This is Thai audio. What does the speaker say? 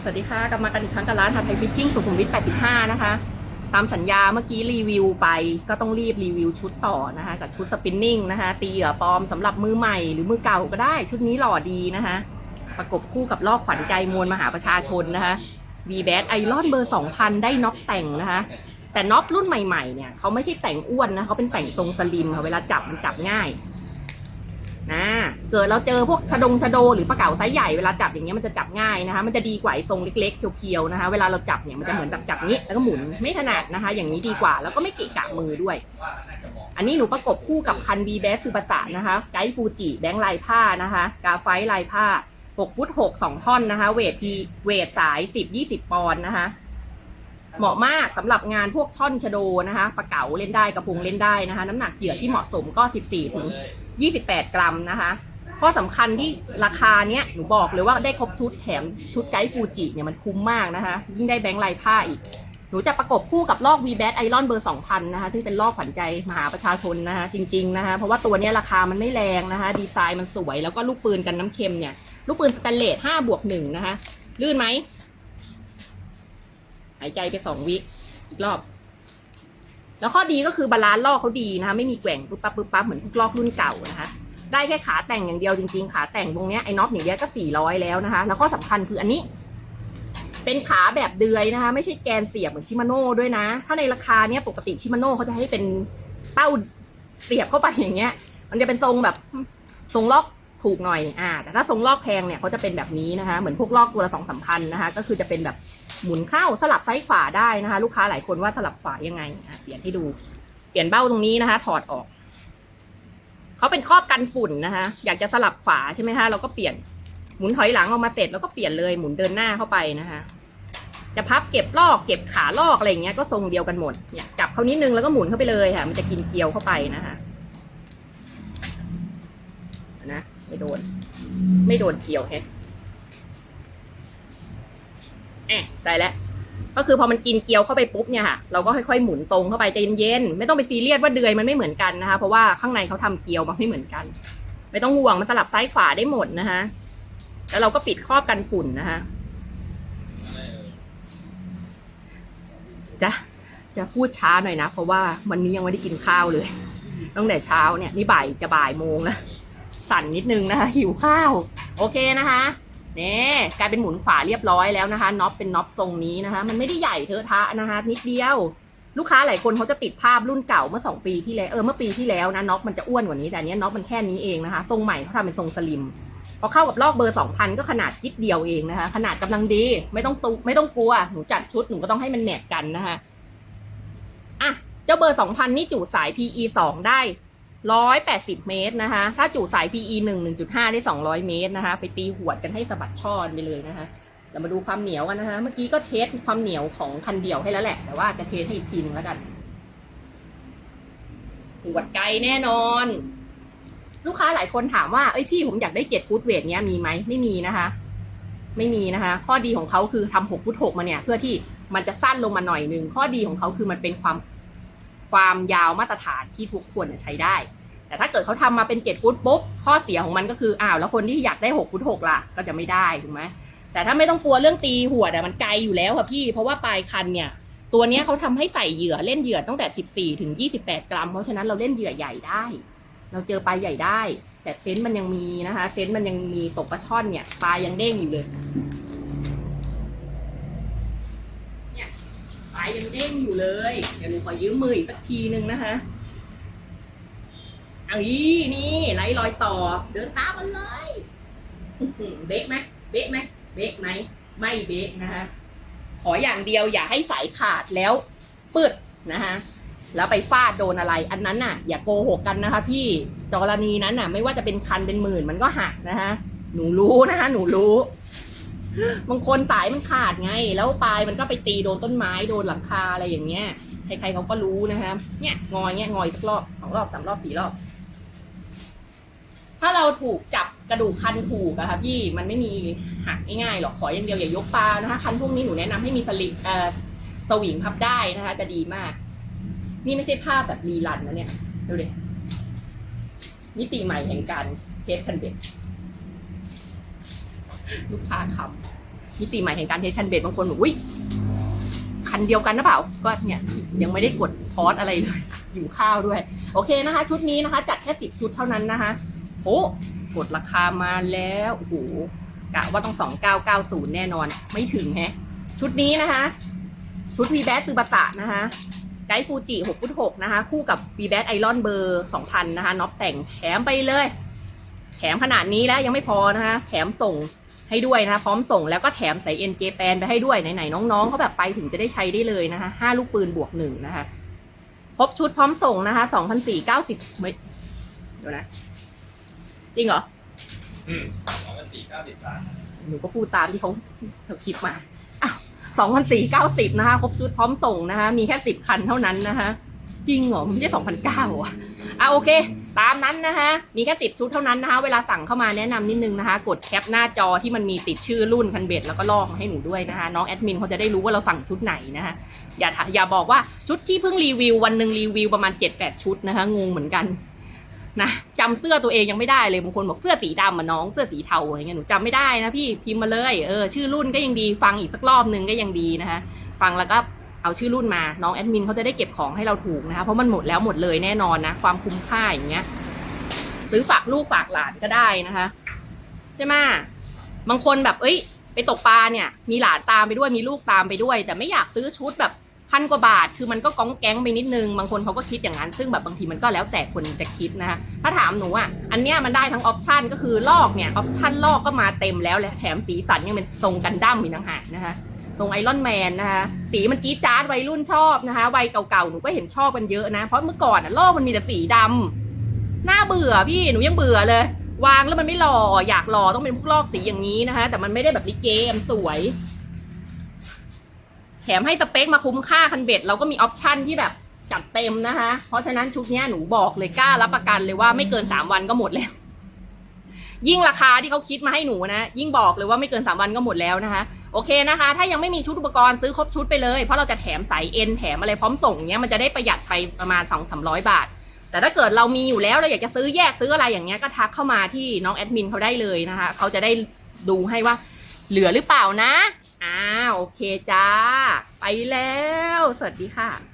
สวัสดีค่ะ กลับมากันอีกครั้งกับร้านทาไทยฟิชชิ่งสุขุมวิท 85 นะคะ ตามสัญญาเมื่อกี้รีวิวไป ก็ต้องรีบรีวิวชุดต่อนะคะ กับชุดสปินนิ่งนะคะ ตีเหยื่อปลอมสำหรับมือใหม่หรือมือเก่าก็ได้ ชุดนี้หล่อดีนะคะ ประกบคู่กับลอกขวัญใจมวลมหาประชาชนนะคะ v b a t ไอรอนเบอร์ 2000 ได้น็อกแต่งนะคะ แต่น็อกรุ่นใหม่ๆเนี่ยเขาไม่ใช่แต่งอ้วนนะเขาเป็นแต่งทรงสลิมค่ะเวลาจับมันจับง่าย นะเกิดเราเจอพวกชะดงชะโดหรือปลาเก๋าไซส์ใหญ่เวลาจับอย่างเงี้ยมันจะจับง่ายนะคะ มันจะดีกว่าทรงเล็กๆเพียวๆนะคะ เวลาเราจับเนี่ยมันจะเหมือนแบบจับนี้แล้วก็หมุนไม่ถนัดนะคะ อย่างนี้ดีกว่าแล้วก็ไม่เกะกะมือด้วย อันนี้หนูประกบคู่กับคันบีแบสคือประสานนะคะไกด์ฟูจิแบงค์ลายผ้านะคะ กาไฟลายผ้า6ฟุต6 2ท่อนนะคะ เวทพีเวทสาย 10 20 ปอนด์นะคะ เหมาะมากสำหรับงานพวกช่อนชะโดนะคะปลาเก๋าเล่นได้กระพงเล่นได้นะคะ น้ำหนักเหยื่อที่เหมาะสมก็ 14ถึง 28 กรัมนะคะ ข้อสำคัญที่ราคาเนี้ยหนูบอกเลยว่าได้ครบชุดแถมชุดไกด์ฟูจิเนี่ยมันคุ้มมากนะคะ ยิ่งได้แบงค์ลายผ้าอีก หนูจะประกบคู่กับลอก v b a t Iron เบอร์ 2000 นะคะ ซึ่งเป็นลอกขวัญใจมหาประชาชนนะคะ จริง ๆ นะคะ เพราะว่าตัวเนี้ยราคามันไม่แรงนะคะ ดีไซน์มันสวยแล้วก็ลูกปืนกันน้ำเค็มเนี่ย ลูกปืนสแตนเลส5บวก1นะคะ ลื่นไหม หายใจไปสองวิอีกรอบ แล้วข้อดีก็คือบาลานซ์ลอกเขาดีนะคะไม่มีแกว่งปุ๊บปั๊บปุ๊บปั๊บเหมือนทุกลอกรุ่นเก่านะคะได้แค่ขาแต่งอย่างเดียวจริงๆ ขาแต่งตรงเนี้ยไอ้น็อตอย่างเดียวก็สี่ร้อยแล้วนะคะ แล้วก็สำคัญคืออันนี้ เป็นขาแบบเดือยนะคะ ไม่ใช่แกนเสียบเหมือนชิมาโน่ด้วยนะ ถ้าในราคาเนี้ยปกติชิมาโน่เขาจะให้เป็นเป้าเสียบเข้าไปอย่างเงี้ย มันจะเป็นทรงแบบทรงลอก ถูกหน่อยอ่าแต่ถ้าทรงลอกแพงเนี่ยเขาจะเป็นแบบนี้นะคะ เหมือนพวกลอกตัวละสองสามพันนะคะ ก็คือจะเป็นแบบหมุนเข้าสลับซ้ายขวาได้นะคะ ลูกค้าหลายคนว่าสลับขวายังไงอะเปลี่ยนให้ดู เปลี่ยนเบ้าตรงนี้นะคะ ถอดออกเขาเป็นครอบกันฝุ่นนะคะ อยากจะสลับขวาใช่ไหมคะเราก็เปลี่ยนหมุนถอยหลังออกมาเสร็จแล้วก็เปลี่ยนเลยหมุนเดินหน้าเข้าไปนะคะ จะพับเก็บลอกเก็บขาลอกอะไรอย่างเงี้ยก็ทรงเดียวกันหมดเนี่ยจับเขานิดนึงแล้วก็หมุนเข้าไปเลยค่ะ มันจะกินเกลียวเข้าไปนะคะนะ ไม่โดน ไม่โดนเกลียวแฮะแอะได้แล้วก็คือพอมันกินเกลียวเข้าไปปุ๊บเนี่ยค่ะเราก็ค่อยๆหมุนตรงเข้าไปใจเย็นๆไม่ต้องไปซีเรียสว่าเดือยมันไม่เหมือนกันนะคะ เพราะว่าข้างในเขาทำเกลียวมาไม่เหมือนกัน ไม่ต้องห่วงมันสลับซ้ายขวาได้หมดนะคะแล้วเราก็ปิดครอบกันฝุ่นนะคะจะจะพูดช้าหน่อยนะ เพราะว่าวันนี้ยังไม่ได้กินข้าวเลยตั้งแต่เช้าเนี่ยนี่บ่ายจะบ่ายโมงแล้ว สั่นนิดนึงนะคะ หิวข้าว โอเคนะคะเนี่ยกลายเป็นหมุนขวาเรียบร้อยแล้วนะคะน็อปเป็นน็อปทรงนี้นะคะ มันไม่ได้ใหญ่เทอะทะนะคะ นิดเดียว ลูกค้าหลายคนเขาจะติดภาพรุ่นเก่าเมื่อสองปีที่แล้วเออเมื่อปีที่แล้วนะน็อปมันจะอ้วนกว่านี้แต่นเนี้ยน็อปมันแค่นี้เองนะคะทรงใหม่เขาทำเป็นทรงสลิมพอเข้ากับลอกเบอร์สองพันก็ขนาดยิดเดียวเองนะคะ ขนาดกำลังดีไม่ต้องตุไม่ต้องกลัวหนูจัดชุดหนูก็ต้องให้มันแมทกันนะคะอะเจ้าเบอร์สองพันนี่จุสาย PE สองได้ ร้อยแปดสิบเมตรนะคะ ถ้าจุสาย PE หนึ่งหนึ่งจุดห้าได้สองร้อยเมตรนะคะ ไปตีหวดกันให้สะบัดช่อนไปเลยนะคะเรามาดูความเหนียวกันนะคะ เมื่อกี้ก็เทสความเหนียวของคันเดียวให้แล้วแหละ แต่ว่าจะเทสให้อีกทีนึงแล้วกันหวดไกลแน่นอน ลูกค้าหลายคนถามว่า เอ้ยพี่ผมอยากได้เจ็ดฟุตเวทเนี้ยมีไหมไม่มีนะคะ ไม่มีนะคะ ข้อดีของเขาคือทำหกฟุตหกมาเนี่ย เพื่อที่มันจะสั้นลงมาหน่อยนึง ข้อดีของเขาคือมันเป็นความ ความยาวมาตรฐานที่ทุกคนใช้ได้ แต่ถ้าเกิดเขาทำมาเป็นเจ็ดฟุตปุ๊บ ข้อเสียของมันก็คืออ้าวแล้วคนที่อยากได้หกฟุตหกล่ะ ก็จะไม่ได้ถูกไหมแต่ถ้าไม่ต้องกลัวเรื่องตีหัวแต่มันไกลอยู่แล้วค่ะพี่เพราะว่าปลายคันเนี่ยตัวนี้เขาทำให้ใส่เหยื่อเล่นเหยื่อตั้งแต่สิบสี่ถึงยี่สิบแปดกรัม เพราะฉะนั้นเราเล่นเหยื่อใหญ่ได้ เราเจอปลาใหญ่ได้ แต่เซนต์มันยังมีนะคะ เซนต์มันยังมีตกปลาช่อนเนี่ยปลายังเด้งอยู่เลยปลายังเด้งอยู่เลย เดี๋ยวหนูขอยืมมืออีกสักทีนึงนะคะเอาอีนี่ไล่รอยต่อ เดินตามมันเลยเบรกไหมเบรกไหมเบรกไหมไม่เบรกนะคะขออย่างเดียวอย่าให้สายขาดแล้วปืดนะคะแล้วไปฟาดโดนอะไร อันนั้นน่ะ อย่าโกหกกันนะคะ พี่กรณีนั้นน่ะ ไม่ว่าจะเป็นคันเป็นหมื่นมันก็หักนะคะหนูรู้นะคะหนูรู้ บางคนสายมันขาดไง แล้วปลายมันก็ไปตีโดนต้นไม้โดนหลังคาอะไรอย่างเงี้ยใครๆเขาก็รู้นะคะเนี่ยงอยเนี่ยงอยสักรอบสองรอบสามรอบสี่รอบ ถ้าเราถูกจับกระดูกคันถูกอะค่ะพี่มันไม่มีหักง่ายๆหรอกขออย่างเดียวอย่ายกปลานะคะ คันพวกนี้หนูแนะนำให้มีสลิงเอ่อสวิงพับได้นะคะ จะดีมาก นี่ไม่ใช่ภาพแบบรีรันนะเนี่ยดูดิมิติใหม่แห่งการเทสคันเบ็ ลูกค้าขับมิติใหม่แห่งการเทสคันเบดบางคนบอกอุ้ยคันเดียวกันนะเปล่า ก็เนี่ยยังไม่ได้กดพอสอะไรเลยอยู่ข้าวด้วย โอเคนะคะ ชุดนี้นะคะ จัดแค่สิบชุดเท่านั้นนะคะโอ้กดราคามาแล้วโอ้โหกะว่าต้องสองเก้าเก้าศูนย์แน่นอนไม่ถึงแฮะ ชุดนี้นะคะ ชุด v b a t ซูบาสะนะคะไกด์ฟูจิ6ฟุต6นะคะ คู่กับ v b a t ไอรอนเบอร์2,000นะคะน็อปแต่งแถมไปเลย แถมขนาดนี้แล้วยังไม่พอนะคะ แถมส่ง ให้ด้วยนะคะพร้อมส่งแล้วก็แถมใส่เอ็นเจแปนไปให้ด้วยไหนๆน้องๆเขาแบบไปถึงจะได้ใช้ได้เลยนะคะห้าลูกปืนบวกหนึ่งนะคะครบชุดพร้อมส่งนะคะ2,490ไม่เดี๋ยวนะ จริงเหรออืมสองพันสี่เก้าสิบบาทหนูก็พูดตามที่เขาเขาคลิปมาสองพันสี่เก้าสิบนะคะ ครบชุดพร้อมส่งนะคะ มีแค่สิบคันเท่านั้นนะคะ จริงเหรอมันไม่ใช่สองพันเก้าอะอะโอเค ตามนั้นนะคะมีแค่สิบชุดเท่านั้นนะคะ เวลาสั่งเข้ามาแนะนำนิดนึงนะคะ กดแคปหน้าจอที่มันมีติดชื่อรุ่นคันเบ็ดแล้วก็ลอกมาให้หนูด้วยนะคะ น้องแอดมินเขาจะได้รู้ว่าเราสั่งชุดไหนนะคะอย่าอย่าบอกว่าชุดที่เพิ่งรีวิววันหนึ่งรีวิวประมาณเจ็ดแปดชุดนะคะงงเหมือนกันนะจำเสื้อตัวเองยังไม่ได้เลยบางคนบอกเสื้อสีดำอะน้องเสื้อสีเทาอะไรเงี้ยหนูจำไม่ได้นะพี่พิมพ์มาเลยเออชื่อรุ่นก็ยังดีฟังอีกสักรอบนึงก็ยังดีนะคะฟังแล้วก็ เอาชื่อรุ่นมา น้องแอดมินเขาจะได้เก็บของให้เราถูกนะคะ เพราะมันหมดแล้วหมดเลยแน่นอนนะ ความคุ้มค่าอย่างเงี้ยซื้อฝากลูกฝากหลานก็ได้นะคะ ใช่ไหมบางคนแบบ เอ้ย ไปตกปลาเนี่ย มีหลานตามไปด้วย มีลูกตามไปด้วย แต่ไม่อยากซื้อชุดแบบพันกว่าบาท คือมันก็ก้องแก๊งไปนิดนึง บางคนเขาก็คิดอย่างนั้น ซึ่งแบบบางทีมันก็แล้วแต่คนจะคิดนะคะ ถ้าถามหนูอะ อันเนี้ยมันได้ทั้งออปชันก็คือลอกเนี่ย ออปชันลอกก็มาเต็มแล้วและแถมสีสันยังเป็นทรงกันดั้มอีกต่างหากนะคะ ตรงไอรอนแมนนะคะสีมันจี๊ดจ๊าดวัยรุ่นชอบนะคะวัยเก่าๆหนูก็เห็นชอบกันเยอะนะ เพราะเมื่อก่อนอะลอกมันมีแต่สีดำน่าเบื่อพี่หนูยังเบื่อเลย วางแล้วมันไม่หล่ออยากหล่อต้องเป็นพวกลอกสีอย่างนี้นะคะ แต่มันไม่ได้แบบลิเกมสวย แถมให้สเปคมาคุ้มค่าคันเบ็ดเราก็มีออปชันที่แบบจัดเต็มนะคะ เพราะฉะนั้นชุดนี้หนูบอกเลยกล้ารับประกันเลยว่าไม่เกินสามวันก็หมดแล้ว ยิ่งราคาที่เขาคิดมาให้หนูนะ ยิ่งบอกเลยว่าไม่เกินสามวันก็หมดแล้วนะคะ โอเคนะคะ ถ้ายังไม่มีชุดอุปกรณ์ซื้อครบชุดไปเลย เพราะเราจะแถมสายเอ็นแถมอะไรพร้อมส่งเนี้ยมันจะได้ประหยัดไปประมาณสองสามร้อยบาท แต่ถ้าเกิดเรามีอยู่แล้วเราอยากจะซื้อแยกซื้ออะไรอย่างเงี้ยก็ทักเข้ามาที่น้องแอดมินเขาได้เลยนะคะเขาจะได้ดูให้ว่าเหลือหรือเปล่านะ อ่าโอเคจ้า ไปแล้ว สวัสดีค่ะ